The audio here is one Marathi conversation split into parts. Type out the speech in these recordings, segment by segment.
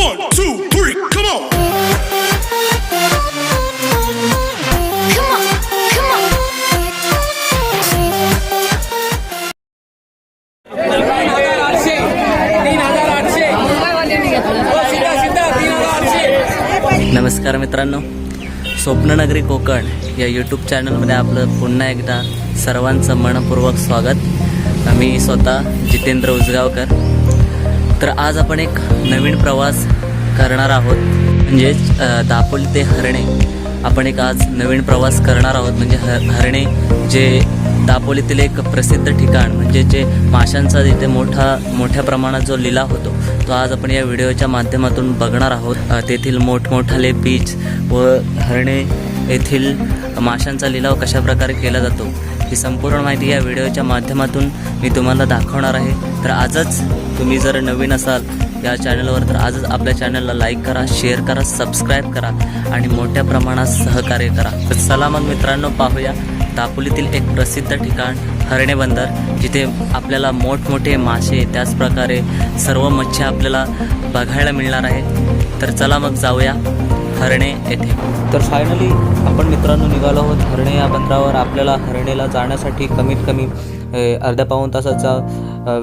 One, two, three, come on. Come come नमस्कार मित्रांनो स्वप्ननगरी कोकण या यूट्यूब चॅनलमध्ये आपलं पुन्हा एकदा सर्वांचं मनपूर्वक स्वागत. मी स्वतः जितेंद्र उजगावकर तर आज आपण एक नवीन प्रवास करणार आहोत. म्हणजेच दापोली ते हरणे. आपण एक आज नवीन प्रवास करणार आहोत. म्हणजे ह हरणे जे दापोलीतील एक प्रसिद्ध ठिकाण म्हणजे जे माशांचा जिथे मोठा मोठ्या प्रमाणात जो लिलाव होतो तो आज आपण या व्हिडिओच्या माध्यमातून बघणार आहोत. तेथील मोठमोठाले बीच व हरणे येथील माशांचा लिलाव कशा प्रकारे केला जातो ही संपूर्ण माहिती या व्हिडिओच्या माध्यमातून मी तुम्हाला दाखवणार आहे. तर आजच तुम्ही जर नवीन असाल या चॅनलवर तर आजच आपल्या चॅनलला लाईक करा शेअर करा सबस्क्राईब करा आणि मोठ्या प्रमाणात सहकार्य करा. तर चला मग मित्रांनो पाहूया दापोलीतील एक प्रसिद्ध ठिकाण हरणे बंदर जिथे आपल्याला मोठमोठे मासे त्याचप्रकारे सर्व मच्छी आपल्याला बघायला मिळणार आहे. तर चला मग जाऊया. हरणे येथे. तर फायनली आपण मित्रांनो निघालो आहोत हरणे या बंदरावर. आपल्याला हरणेला जाण्यासाठी कमीत कमी अर्ध्या पाऊण तासाचा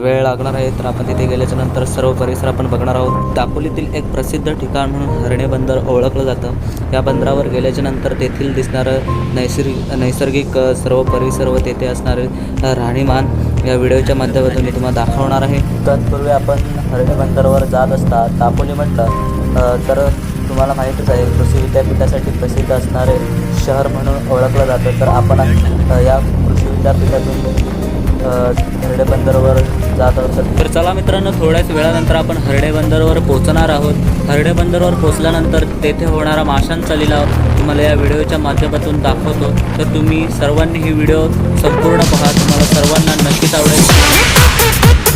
वेळ लागणार आहे. तर आपण तिथे गेल्याच्यानंतर सर्व परिसर आपण बघणार आहोत. दापोलीतील एक प्रसिद्ध ठिकाण म्हणून हरणे बंदर ओळखलं जातं. या बंदरावर गेल्याच्यानंतर तेथील दिसणारं नैसर्गिक नैसर्गिक सर्व परिसर व तेथे असणारे राहणीमान या व्हिडिओच्या माध्यमातून मी तुम्हाला दाखवणार आहे. तत्पूर्वी आपण हरणे बंदरावर जात असता दापोली म्हटलं तर तुम्हाला माहीतच आहे कृषी विद्यापीठासाठी प्रसिद्ध असणारे शहर म्हणून ओळखलं जातं. तर आपण या कृषी विद्यापीठातून हरडे बंदरवर जात आहोत. तर चला मित्रांनो थोड्याच वेळानंतर आपण हरडे बंदरवर पोहोचणार आहोत. हरडे बंदरवर पोहोचल्यानंतर तेथे होणारा माशांचा लिलाव तुम्हाला या व्हिडिओच्या माध्यमातून दाखवतो. तर तुम्ही सर्वांनी ही व्हिडिओ संपूर्ण पहा. तुम्हाला सर्वांना नक्कीच आवडेल.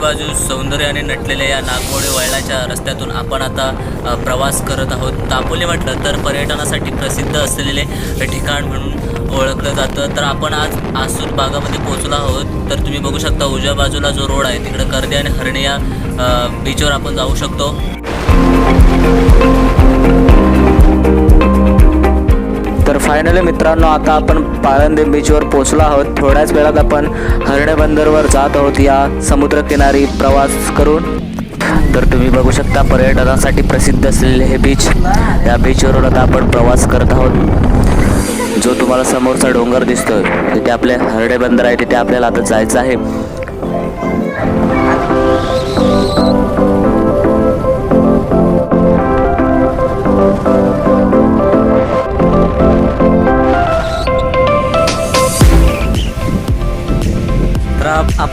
बाजू सौंदर्याने नटलेल्या या नागमोडे वळणाच्या रस्त्यातून आपण आता प्रवास करत आहोत. दापोली म्हटलं तर पर्यटनासाठी प्रसिद्ध असलेले ठिकाण म्हणून ओळखलं जातं. तर आपण आज आसूर बागामध्ये पोहोचलो आहोत. तर तुम्ही बघू शकता उजव्या बाजूला जो रोड आहे तिकडे कर्दे आणि हरणे या बीचवर आपण जाऊ शकतो. तर फायनली मित्रांनो आता आपण पाळंदे बीचवर पोचलो आहोत. थोड्याच वेळात आपण हरणे बंदरवर जात आहोत या समुद्रकिनारी प्रवास करून. तर तुम्ही बघू शकता पर्यटनासाठी प्रसिद्ध असलेले हे बीच या बीचवरून आता आपण प्रवास करत आहोत. जो तुम्हाला समोरचा डोंगर दिसतोय तिथे आपले हरडे बंदर आहे तिथे आपल्याला आता जायचं आहे.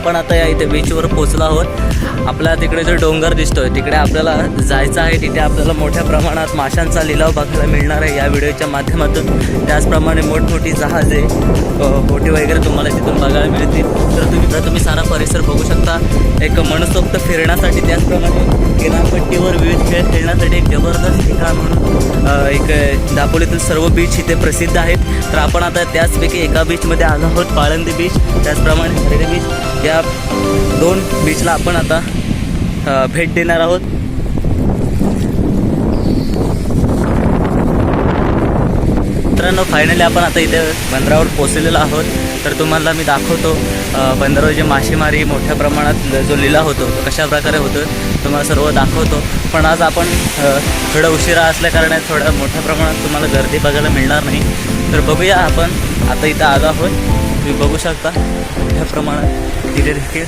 आपण आता या इथे बीचवर पोचलो आहोत. आपला तिकडे जो डोंगर दिसतोय तिकडे आपल्याला जायचं आहे. तिथे आपल्याला मोठ्या प्रमाणात माशांचा लिलाव बघायला मिळणार आहे. या व्हिडिओच्या माध्यमातून त्याचप्रमाणे मोठमोठी जहाजे बोटी वगैरे तुम्हाला तिथून बघायला मिळतील. तर तुम्ही तर तुम्ही सारा परिसर बघू शकता. एक मनसोक्त फिरण्यासाठी त्याचप्रमाणे किनारपट्टीवर विविध खेळ खेळण्यासाठी एक जबरदस्त ठिकाण म्हणून एक दापोलीतील सर्व बीच इथे प्रसिद्ध आहेत. तर आपण आता त्याचपैकी एका बीचमध्ये आलो आहोत पाळंदी बीच त्याचप्रमाणे हरिणे बीच या दोन बीचला आपण आता भेट देणार आहोत. मित्रांनो फायनली आपण आता इथे बंदरावर पोचलेलो आहोत. तर तुम्हाला मी दाखवतो बंदरावर जे मासेमारी मोठ्या प्रमाणात जो लिला होतो तो कशा प्रकारे होतो तुम्हाला सर्व दाखवतो. पण आज आपण थोडं उशिरा असल्याकारणे थोड्या मोठ्या प्रमाणात तुम्हाला गर्दी बघायला मिळणार नाही. तर बघूया आपण आता इथं आलो आहोत. तुम्ही बघू शकता मोठ्या प्रमाणात तिथे देखील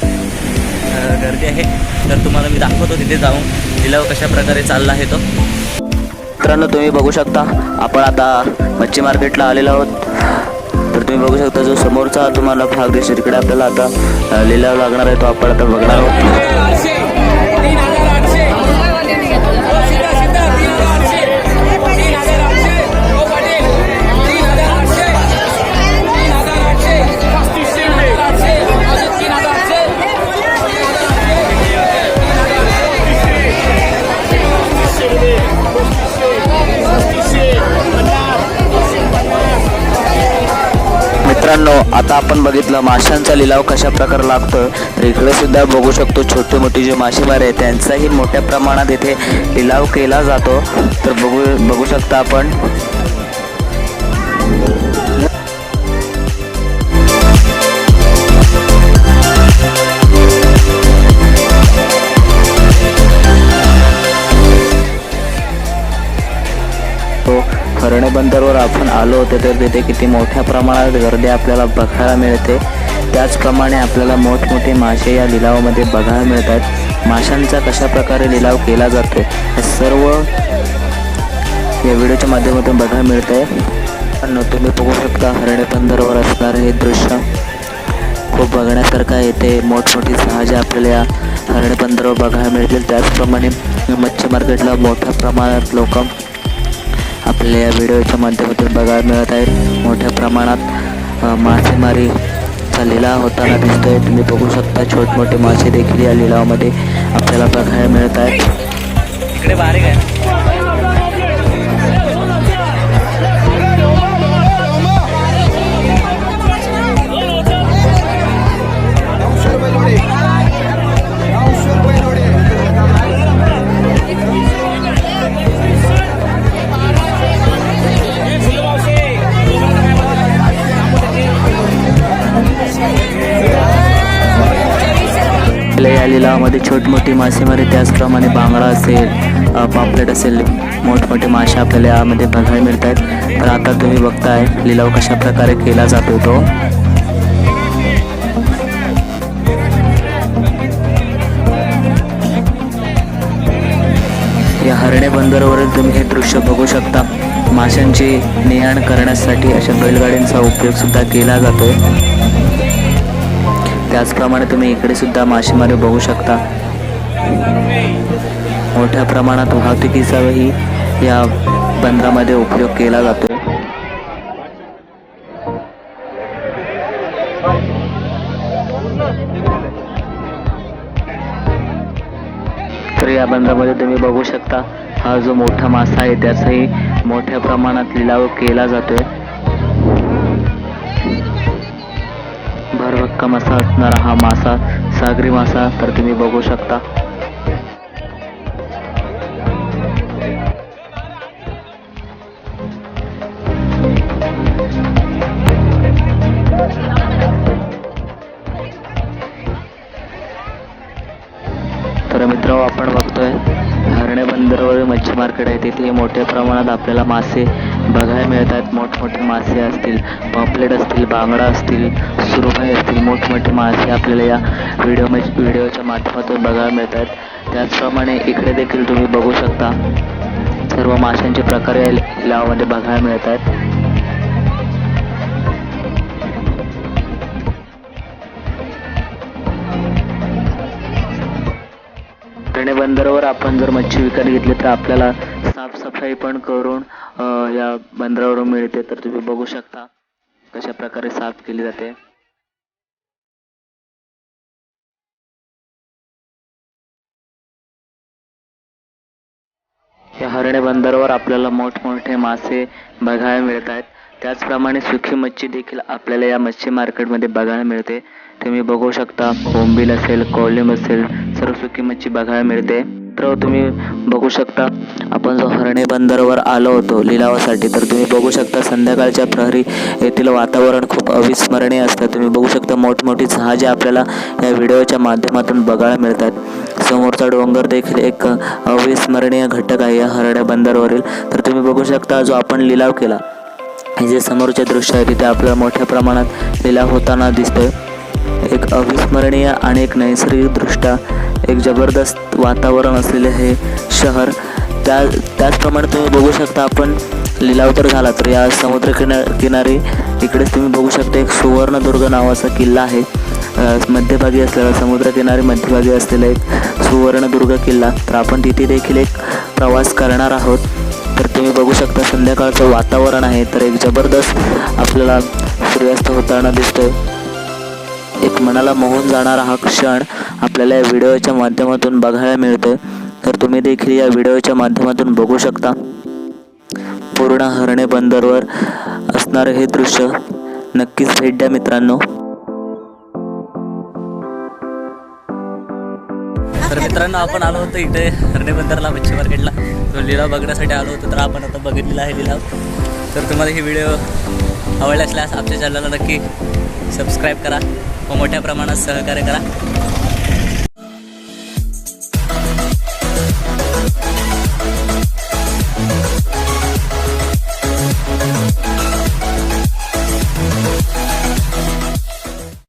गर्दी आहे. तर तुम्हाला मी दाखवतो तिथे जाऊन लिलाव कशा प्रकारे चालला आहे तो. मित्रांनो तुम्ही बघू शकता आपण आता मच्छी मार्केटला आलेलो आहोत. तर तुम्ही बघू शकता जो समोरचा तुम्हाला भाग दिसतो तिकडे आपल्याला आता लिलाव लागणार आहे तो आपण आता बघणार आहोत. आता आपण बघितलं माशांचा लिलाव कशा प्रकारे लागतो तर इकडे सुद्धा बघू शकतो छोटे मोठी जे मासेमारी आहेत त्यांचाही मोठ्या प्रमाणात इथे लिलाव केला जातो. तर बघू बघू शकता आपण. हरणे बंदरवर आपण आलो होतो तर तिथे किती मोठ्या प्रमाणात गर्दी आपल्याला बघायला मिळते. त्याचप्रमाणे आपल्याला मोठमोठे मासे या लिलावामध्ये बघायला मिळतात. माशांचा कशा प्रकारे लिलाव केला जातो हे सर्व या व्हिडिओच्या माध्यमातून बघायला मिळत. आहे तुम्ही बघू शकता हरणे बंदरवर असणारे हे दृश्य. खूप बघण्यासारखं आहे. मोठमोठी जहाजे आपल्याला या हरणे बंदरावर बघायला मिळतील. त्याचप्रमाणे मच्छी मार्केटला मोठ्या प्रमाणात लोक आपल्याला या व्हिडिओच्या माध्यमातून बघायला मिळत आहेत. मोठ्या प्रमाणात मासेमारी लिलाव होताना दिसतोय. तुम्ही बघू शकता छोट मोठे मासे देखील या लिलावामध्ये आपल्याला बघायला मिळत आहेत. इकडे बारीक आहे. या लिलावामध्ये छोटमोठी मासेमारी त्याचप्रमाणे बांगडा असेल पापलेट असेल मोठमोठे मासे आपल्याला यामध्ये बघायला मिळत आहेत तर आता तुम्ही बघताय लिलाव कशा प्रकारे केला जातो तो. या हरणे बंदरावरील तुम्ही हे दृश्य बघू शकता. माशांची नेहाण करण्यासाठी अशा बैलगाड्यांचा उपयोग सुद्धा केला जातोय. त्याचप्रमाणे तुम्ही इकडे सुद्धा मासेमारी बघू शकता. मोठ्या प्रमाणात वाहतुकीचाही या बंदरामध्ये उपयोग केला जातो तर या बंदरामध्ये तुम्ही बघू शकता हा जो मोठा मासा आहे त्याचाही मोठ्या प्रमाणात लिलाव केला जातोय. भरभक्कम असा असणारा हा मासा सागरी मासा तर तुम्ही बघू शकता. तर मित्र आपण बघतोय हरणे बंदरवर मच्छी मार्केट आहे तिथे मोठ्या प्रमाणात आपल्याला मासे बघायला मिळतात. मोठमोठे मासे असतील पॉपलेट असतील बांगडा असतील सुरमई असतील मोठमोठे मासे आपल्याला या व्हिडिओ व्हिडिओच्या माध्यमातून बघायला मिळतात. त्याचप्रमाणे इकडे देखील तुम्ही बघू शकता. सर्व माशांचे प्रकार या लावामध्ये बघायला मिळतात. हरणे बंदरावर आपण जर मच्छी विकत घेतली तर आपल्याला साफसफाई पण करून या बंदरावरून मिळते तर तुम्ही बघू शकता कशा प्रकारे साफ केली जाते. या हरणे बंदरावर आपल्याला मोठमोठे मासे बघायला मिळत आहेत त्याचप्रमाणे सुखी मच्छी देखील आपल्याला या मच्छी मार्केटमध्ये बघायला मिळते. तुम्ही बघू शकता बोंबील असेल कोलिम असेल सर्व सुकी मच्छी बघायला मिळते. तर तुम्ही बघू शकता आपण जो हरणे बंदरवर आलो होतो लिलावासाठी तर तुम्ही बघू शकता संध्याकाळच्या प्रहरी येथील वातावरण खूप अविस्मरणीय असतं. तुम्ही बघू शकता मोठमोठी जहाजे आपल्याला या व्हिडिओच्या माध्यमातून बघायला मिळतात. समोरचा डोंगर देखील एक अविस्मरणीय घटक आहे या हरणे बंदरवरील. तर तुम्ही बघू शकता जो आपण लिलाव केला हे जे समोरचे दृश्य आहे तिथे आपल्याला मोठ्या प्रमाणात लिलाव होताना दिसतोय. एक अविस्मरणीय आणि एक नैसर्गिकदृष्ट्या एक जबरदस्त वातावरण असलेले हे शहर त्या त्याचप्रमाणे तुम्ही बघू शकता आपण लिलाव तर झाला तर या समुद्र किना किनारी इकडेच तुम्ही बघू शकता एक सुवर्णदुर्ग नावाचा किल्ला आहे. मध्यभागी असलेला समुद्रकिनारी मध्यभागी असलेला एक सुवर्णदुर्ग किल्ला. तर आपण तिथे देखील एक प्रवास करणार आहोत. तर तुम्ही बघू शकता संध्याकाळचं वातावरण आहे तर एक जबरदस्त आपल्याला सूर्यास्त होताना दिसतोय. एक मनाला मोहून जाणारा हा क्षण आपल्याला या व्हिडिओच्या माध्यमातून बघायला मिळतोय. तर तुम्ही देखील या व्हिडिओच्या माध्यमातून बघू शकता. पूर्ण हरणे बंदरवर असणारं हे दृश्य. नक्कीच भेट द्या मित्रांनो. तर मित्रांनो आपण आलो होतो इथे हरणेबंदरला मच्छी मार्केटला. तो लिलाव बघण्यासाठी आलो होतो तर आपण आता बघितलेला आहे लिलाव. तर तुम्हाला ही व्हिडिओ आवडला असल्यास आमच्या चॅनलला नक्की सबस्क्राईब करा. व मोठ्या प्रमाणात सहकार्य करा.